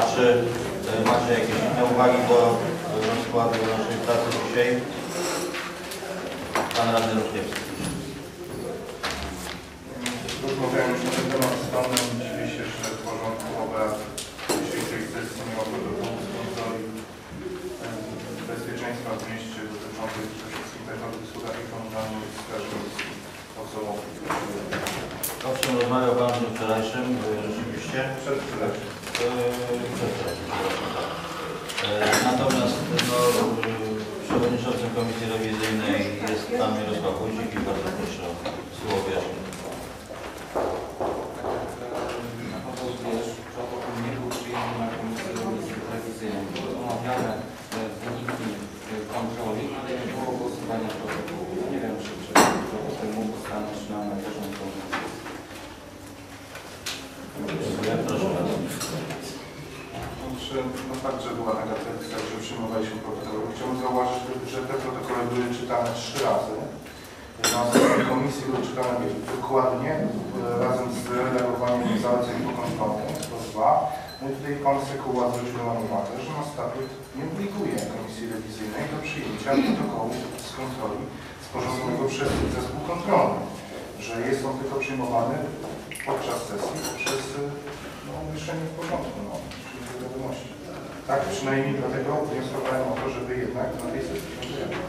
A czy e, macie jakieś inne uwagi do rozkładu naszej pracy dzisiaj? Pan Radny Ruchniewski. Rozmawiałem już na ten temat z panem. Się, że w porządku obrad dzisiejszej sesji nie protokołu z kontroli bezpieczeństwa w mieście dotyczących przede wszystkim tego usługami komunalnymi w Straży Miejskiej. O co Owszem, rozmawiał Pan w dniu wczorajszym, e, rzeczywiście. przed wczorajszym. E. E, Natomiast no, przewodniczącym Komisji Rewizyjnej jest Pan Mirosław Wójcik i bardzo proszę o słowo wyjaśnienia. Paweł Zwierz, Znaczy, no fakt, że była tradycja, że przyjmowaliśmy protokoły. Chciałbym zauważyć, że te protokoły były czytane trzy razy. Na komisji były czytane dokładnie e, razem z redagowaniem zaleceń pokontrolnych, to dwa. No i tutaj Pan Sekuła zwrócił nam uwagę, że na statut nie obliguje Komisji Rewizyjnej do przyjęcia protokołu z kontroli sporządzonego przez zespół kontrolny, że jest on tylko przyjmowany podczas sesji poprzez no, umieszczenie w porządku, no. Tak, przynajmniej dlatego wnioskowałem o to, żeby jednak na tej sesji się pojawił.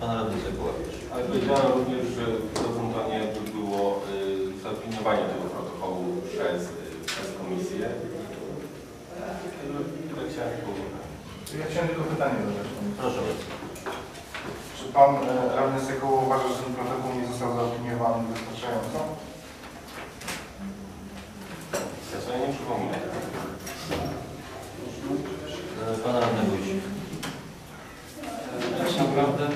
Pan Radny Sekułowicz. Ale powiedziałem również, że rozwiązanie by było y, zaopiniowanie tego protokołu przez, y, przez komisję. Tyle chciałem. Ja chciałem tylko pytanie zadać. Proszę bardzo. Czy Pan e, radny Sekuł uważa, że ten protokół nie został Pan Radny Wójcik. E, Tak naprawdę e,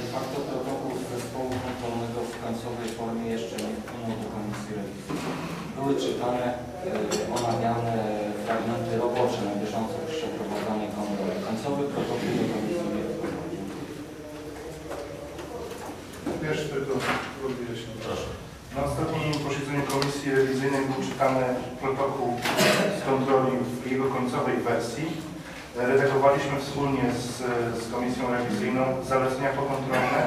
de facto protokół z zespołu kontrolnego w końcowej formie jeszcze nie wpłynął do Komisji Rewizyjnej. Były czytane, e, omawiane fragmenty robocze na bieżąco przeprowadzanie kontroli. Końcowy protokół do Komisji nie wyjaśnię. Proszę. Na ostatnim posiedzeniu Komisji Rewizyjnej był czytany protokół z kontroli w jego końcowej wersji. Redagowaliśmy wspólnie z, z Komisją Rewizyjną zalecenia pokontrolne,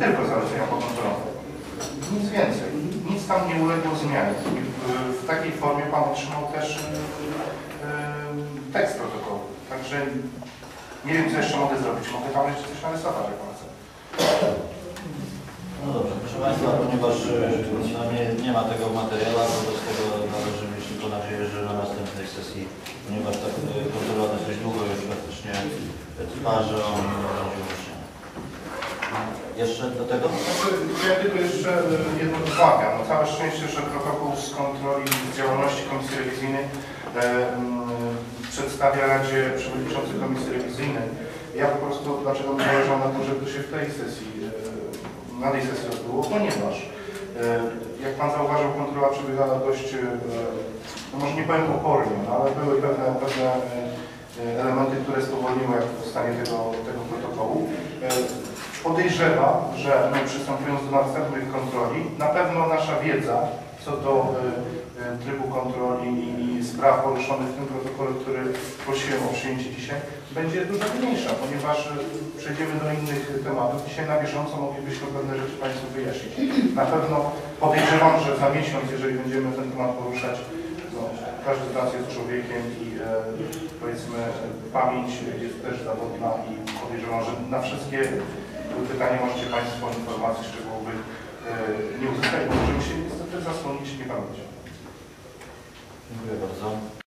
e, tylko zalecenia pokontrolne. Nic więcej. Nic tam nie uległo zmianie. W, w takiej formie Pan otrzymał też e, tekst protokołu. Także nie wiem, co jeszcze mogę zrobić. Mogę Tam jeszcze coś narysować, jak Pan chce. No dobrze, proszę Państwa, ponieważ nie, nie ma tego w materiałach, następnej sesji, ponieważ ta e, kontrola dosyć długo już praktycznie trwa, że. Jeszcze do tego? Znaczy, Ja tylko jeszcze jedno uwaga. No, całe szczęście, że protokół z kontroli działalności Komisji Rewizyjnej przedstawia Radzie Przewodniczący Komisji Rewizyjnej. Ja po prostu, dlaczego mi zależało na tym, żeby to się w tej sesji, e, na tej sesji odbyło, ponieważ jak Pan zauważył, kontrola przebiegała dość, e, no może nie powiem opornie, no, ale były pewne, pewne e, elementy, które spowolniły powstanie tego, tego protokołu. E, Podejrzewam, że my przystępując do następnych kontroli, na pewno nasza wiedza co do y, y, trybu kontroli i, spraw poruszonych w tym protokole, który prosiłem o przyjęcie dzisiaj, będzie dużo mniejsza, ponieważ y, przejdziemy do innych tematów. Dzisiaj na bieżąco moglibyśmy pewne rzeczy Państwu wyjaśnić. Na pewno podejrzewam, że za miesiąc, jeżeli będziemy ten temat poruszać, no, każdy z nas jest człowiekiem i e, powiedzmy pamięć jest też zawodna i podejrzewam, że na wszystkie pytania możecie Państwo informacji szczegółowych e, nie uzyskać. Dziękuję bardzo.